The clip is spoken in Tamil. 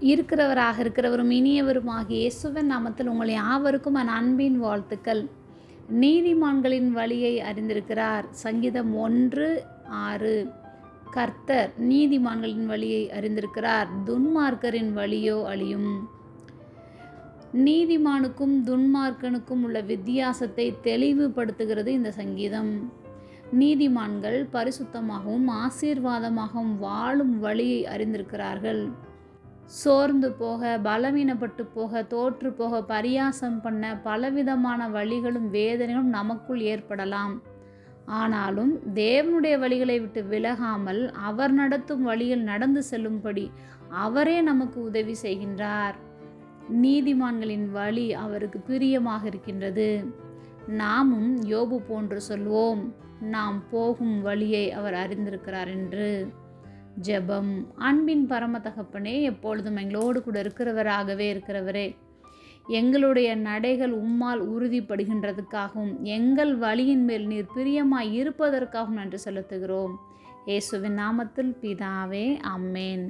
இருக்கிறவராக இருக்கிறவரும் இனியவருமாகிய இயேசுவின் நாமத்தில் உங்கள் யாவருக்கும் என் அன்பின் வாழ்த்துக்கள். நீதிமான்களின் வழியை அறிந்திருக்கிறார். சங்கீதம் ஒன்று ஆறு. கர்த்தர் நீதிமான்களின் வழியை அறிந்திருக்கிறார். துன்மார்க்கரின் வழியோ அழியும். நீதிமானுக்கும் துன்மார்க்கனுக்கும் உள்ள வித்தியாசத்தை தெளிவுபடுத்துகிறது இந்த சங்கீதம். நீதிமான்கள் பரிசுத்தமாகவும் ஆசீர்வாதமாகவும் வாழும் வழியை அறிந்திருக்கிறார்கள். சோர்ந்து போக பலவீனப்பட்டு போக தோற்று போக பரியாசம் பண்ண பலவிதமான வழிகளும் வேதனைகளும் நமக்குள் ஏற்படலாம். ஆனாலும் தேவனுடைய வழிகளை விட்டு விலகாமல் அவர் நடத்தும் வழியில் நடந்து செல்லும்படி அவரே நமக்கு உதவி செய்கின்றார். நீதிமான்களின் வழி அவருக்கு பிரியமாக இருக்கின்றது. நாமும் யோபு போன்று சொல்வோம் நாம் போகும் வழியை அவர் அறிந்திருக்கிறார் என்று. ஜெபம் அன்பின் பரம தகப்பனே எப்பொழுதும் எங்களோடு கூட இருக்கிறவராகவே இருக்கிறவரே. எங்களுடைய நடைகள் உம்மால் உறுதிப்படுகின்றதுக்காகவும் எங்கள் வழியின் மேல் நீர் பிரியமாய் இருப்பதற்காகவும் நன்றி செலுத்துகிறோம். இயேசுவின் நாமத்தில் பிதாவே அம்மேன்